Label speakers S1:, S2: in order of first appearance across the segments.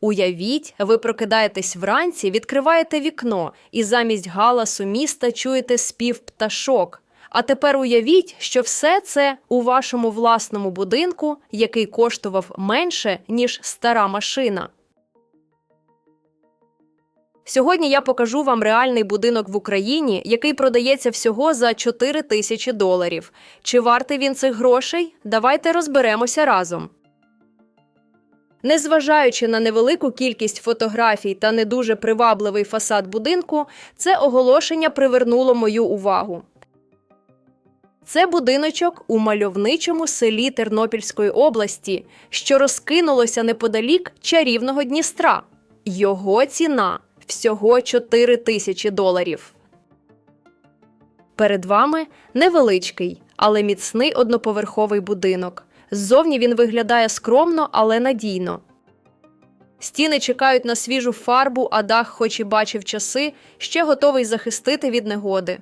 S1: Уявіть, ви прокидаєтесь вранці, відкриваєте вікно і замість галасу міста чуєте спів пташок. А тепер уявіть, що все це у вашому власному будинку, який коштував менше, ніж стара машина. Сьогодні я покажу вам реальний будинок в Україні, який продається всього за 4 тисячі доларів. Чи вартий він цих грошей? Давайте розберемося разом. Незважаючи на невелику кількість фотографій та не дуже привабливий фасад будинку, це оголошення привернуло мою увагу. Це будиночок у мальовничому селі Тернопільської області, що розкинулося неподалік чарівного Дністра. Його ціна всього 4 тисячі доларів. Перед вами невеличкий, але міцний одноповерховий будинок. Ззовні він виглядає скромно, але надійно. Стіни чекають на свіжу фарбу, а дах, хоч і бачив часи, ще готовий захистити від негоди.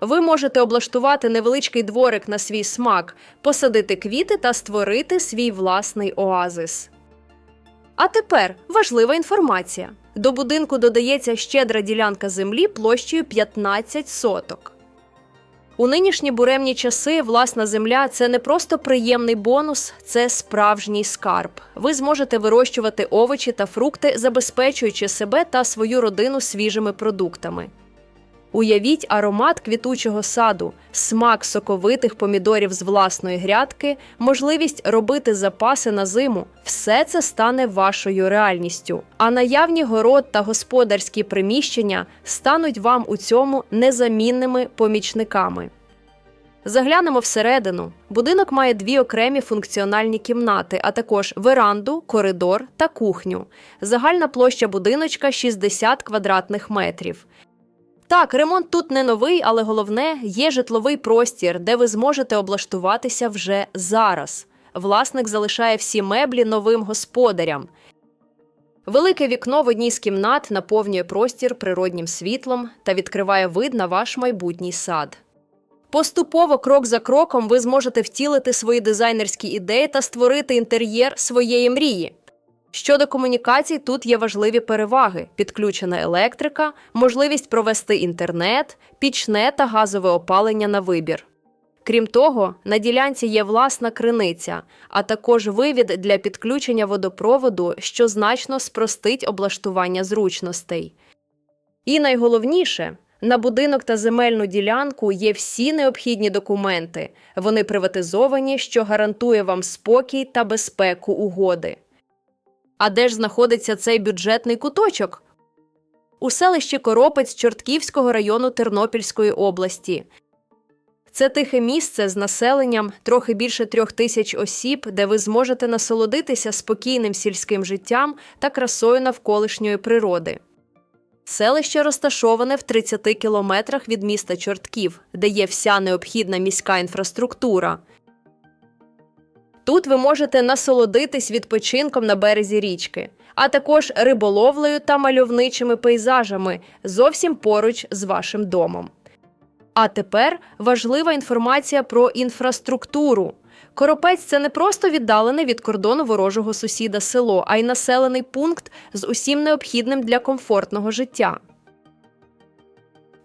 S1: Ви можете облаштувати невеличкий дворик на свій смак, посадити квіти та створити свій власний оазис. А тепер важлива інформація: до будинку додається щедра ділянка землі площею 15 соток. У нинішні буремні часи власна земля це не просто приємний бонус, це справжній скарб. Ви зможете вирощувати овочі та фрукти, забезпечуючи себе та свою родину свіжими продуктами. Уявіть аромат квітучого саду, смак соковитих помідорів з власної грядки, можливість робити запаси на зиму все це стане вашою реальністю. А наявні город та господарські приміщення стануть вам у цьому незамінними помічниками. Заглянемо всередину. Будинок має дві окремі функціональні кімнати, а також веранду, коридор та кухню. Загальна площа будиночка 60 квадратних метрів. Так, ремонт тут не новий, але головне є житловий простір, де ви зможете облаштуватися вже зараз. Власник залишає всі меблі новим господарям. Велике вікно в одній з кімнат наповнює простір природнім світлом та відкриває вид на ваш майбутній сад. Поступово, крок за кроком, ви зможете втілити свої дизайнерські ідеї та створити інтер'єр своєї мрії. Щодо комунікацій, тут є важливі переваги: підключена електрика, можливість провести інтернет, пічне та газове опалення на вибір. Крім того, на ділянці є власна криниця, а також вивід для підключення водопроводу, що значно спростить облаштування зручностей. І найголовніше, на будинок та земельну ділянку є всі необхідні документи. Вони приватизовані, що гарантує вам спокій та безпеку угоди. А де ж знаходиться цей бюджетний куточок? У селищі Коропець Чортківського району Тернопільської області. Це тихе місце з населенням трохи більше трьох тисяч осіб, де ви зможете насолодитися спокійним сільським життям та красою навколишньої природи. Селище розташоване в 30 кілометрах від міста Чортків, де є вся необхідна міська інфраструктура. Тут ви можете насолодитись відпочинком на березі річки, а також риболовлею та мальовничими пейзажами зовсім поруч з вашим домом. А тепер важлива інформація про інфраструктуру. Коропець це не просто віддалене від кордону ворожого сусіда село, а й населений пункт з усім необхідним для комфортного життя.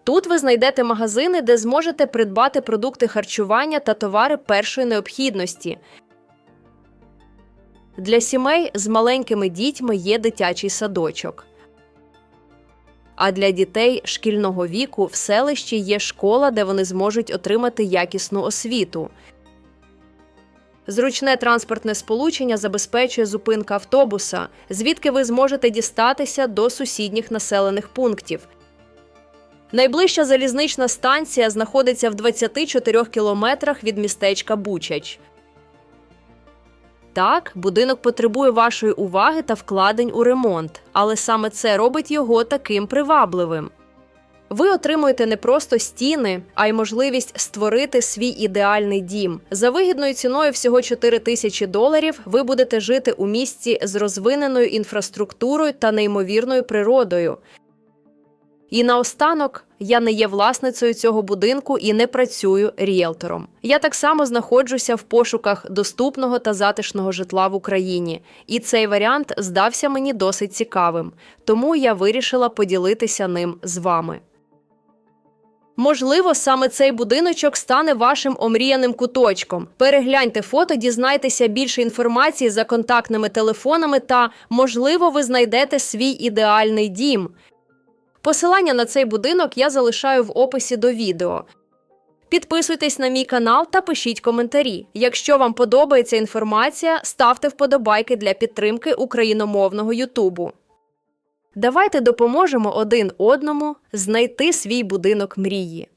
S1: Тут ви знайдете магазини, де зможете придбати продукти харчування та товари першої необхідності. Для сімей з маленькими дітьми є дитячий садочок. А для дітей шкільного віку в селищі є школа, де вони зможуть отримати якісну освіту. Зручне транспортне сполучення забезпечує зупинка автобуса, звідки ви зможете дістатися до сусідніх населених пунктів. Найближча залізнична станція знаходиться в 24 кілометрах від містечка Бучач. Так, будинок потребує вашої уваги та вкладень у ремонт, але саме це робить його таким привабливим. Ви отримуєте не просто стіни, а й можливість створити свій ідеальний дім. За вигідною ціною всього 4 тисячі доларів ви будете жити у місті з розвиненою інфраструктурою та неймовірною природою. І наостанок я не є власницею цього будинку і не працюю ріелтором. Я так само знаходжуся в пошуках доступного та затишного житла в Україні, і цей варіант здався мені досить цікавим, тому я вирішила поділитися ним з вами. Можливо, саме цей будиночок стане вашим омріяним куточком. Перегляньте фото, дізнайтеся більше інформації за контактними телефонами та, можливо, ви знайдете свій ідеальний дім. Посилання на цей будинок я залишаю в описі до відео. Підписуйтесь на мій канал та пишіть коментарі. Якщо вам подобається інформація, ставте вподобайки для підтримки україномовного Ютубу. Давайте допоможемо один одному знайти свій будинок мрії.